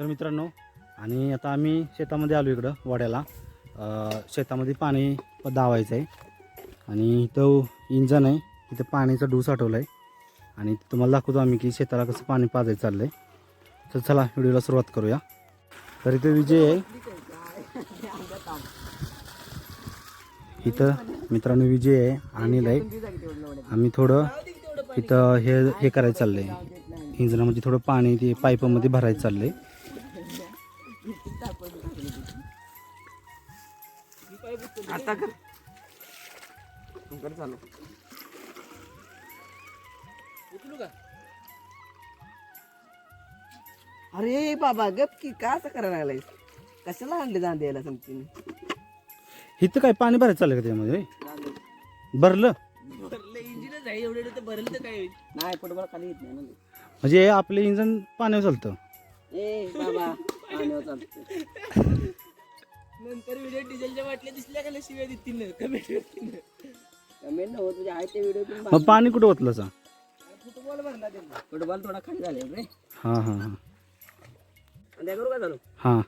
तर मित्रांनो आणि आता आम्ही शेतामध्ये आलो इकडं वाड्याला. शेतामध्ये पाणी दावायचं आहे आणि इथं इंजन आहे इथं पाण्याचा डू साठवला आहे आणि तुम्हाला दाखवतो आम्ही की शेताला कसं पाणी पाजायचं चाललं आहे तर चला व्हिडिओला सुरुवात करूया. तर इथं विजय आहे. इथं मित्रांनो विजय आहे अनिल आहे. आम्ही थोडं इथं हे हे करायचं आहे इंजनामध्ये थोडं पाणी ते पाईपामध्ये भरायचं चाललं आहे आता कर. कर चालू. अरे बाबा गप की का असं करायला लागलायस? कशाला आणले जाण द्यायला सांगते इथं काय पाणी भरायचं चाललंय का त्यामध्ये भरलं? इंजिनच आहे एवढे तर भरलं तर काय नाही फुटबॉल खाली येत नाही ना म्हणजे आपलं इंजन पाण्यावर चालतं. ए बाबा पाण्यावर चालतं. नंतर व्हिडिओ डिझेलच्या बाटल्या दिसल्या का शिव्या देतील कमेंट करतील कमेंट हो तुझ्या आहे ते व्हिडिओ मग पाणी कुठं ओतलं सा? फुटबॉल भरला त्यांना. फुटबॉल थोडा खाली झाले रे. हां हां हां. त्या करू का झालो हां.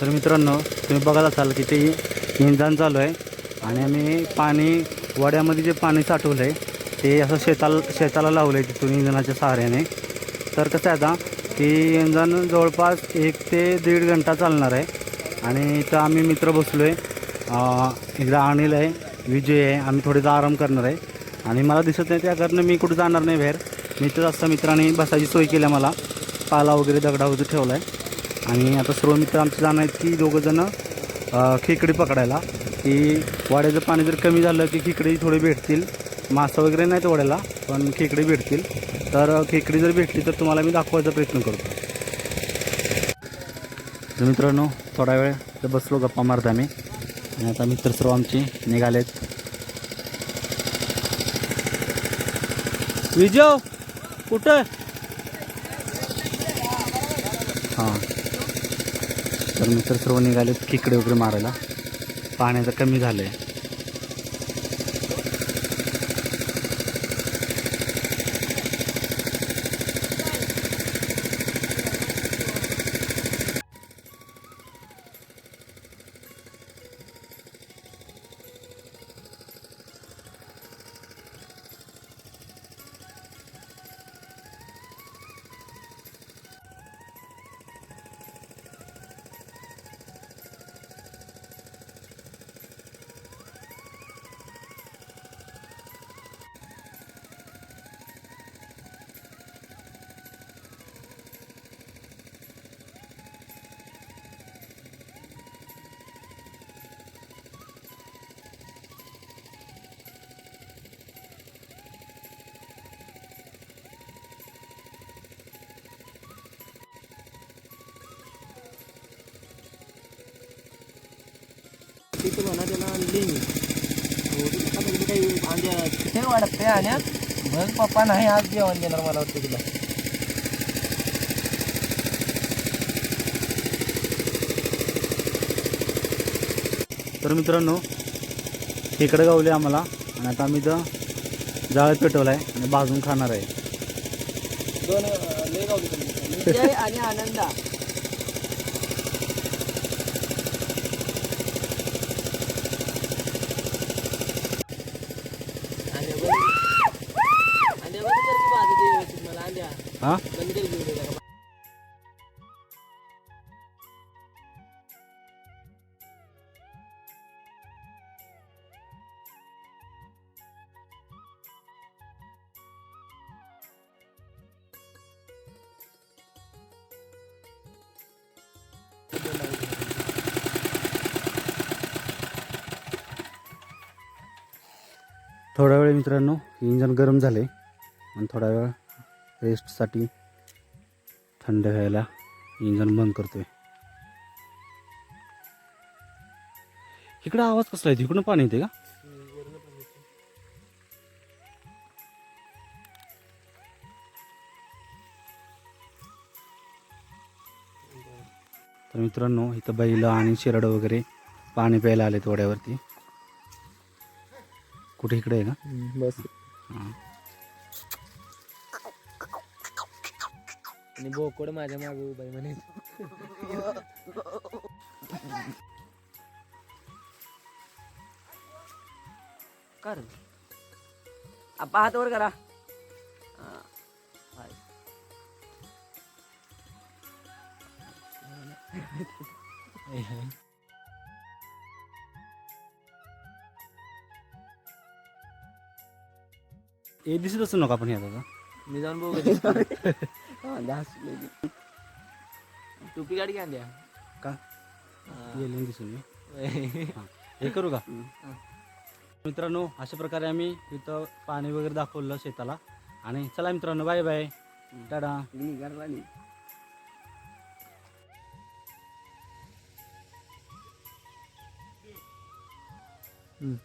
तर मित्रांनो तुम्ही बघत असाल की ते इंधन चालू आहे आणि आम्ही पाणी वड्यामध्ये जे पाणी साठवलं आहे ते असं शेताला शेताला लावलं आहे तिथून इंधनाच्या सहाऱ्याने. तर कसं आहे आता की इंधन जवळपास एक ते दीड घंटा चालणार आहे. आणि इथं आम्ही मित्र बसलो आहे इकडं अनिल आहे विजय आहे आम्ही थोडेसा आराम करणार आहे. आणि मला दिसत नाही त्या कारण मी कुठं जाणार नाही बाहेर. मित्र असता मित्रांनी बसायची सोय केली आहे मला. पाला वगैरे दगडा वगैरे ठेवला आहे आणि आता सर्व मित्र आमचे जाणार आहेत की दोघंजणं खेकडी पकडायला. की वाड्याचं पाणी जर कमी झालं की खेकडी थोडे भेटतील. मासं वगैरे नाहीत वाड्याला पण खेकडी भेटतील. तर खेकडी जर भेटली तर तुम्हाला मी दाखवायचा प्रयत्न करतो. तर मित्रांनो थोडा वेळ तर बसलो गप्पा मारत आम्ही. आणि आता मित्र सर्व आमचे निघालेत. विजय हो, कुठं हां. तर मित्र सर्व निघालेत खेकडे वगैरे मारायला. पाण्याचं कमी झालं आहे तिथं म्हणा त्याला आणली मी. काही अंड्या वाढत ते आणि बघ पप्पा नाही आज जेवण देणार मला वाटतं तुला. तर मित्रांनो खेकडं गावले आम्हाला. आणि आता आम्ही इथं जाळ पेटवलं आहे आणि भाजून खाणार आहे. दोन आणि आनंदा आणि बघ- आणि बघ तर ती बाजू दे व्यवस्थित हा? थोडा वेळ मित्रांनो इंजन गरम झाले आणि थोडा वेळ रेस्टसाठी थंड व्हायला इंजन बंद करतोय. इकडं आवाज कसला आहे तिकडून पाणी येते का? तर मित्रांनो इथं बैल आणि शिरड वगैरे पाणी प्यायला आले वड्यावरती. कुठे इकडे आहे का? बस. हां. आणि बोकड माझ्या मागे उभा आहे म्हणे. कर आप्पा हात वर करा. हा. हाय. हे दिसत असं नका आपण आता मी जाऊन बघू टोपी गाडी घ्या द्या का? येईल दिसून मी हां. हे करू का? मित्रांनो अशा प्रकारे आम्ही इथं पाणी वगैरे दाखवलं शेताला. आणि चला मित्रांनो बाय बाय. टाटा हम्म.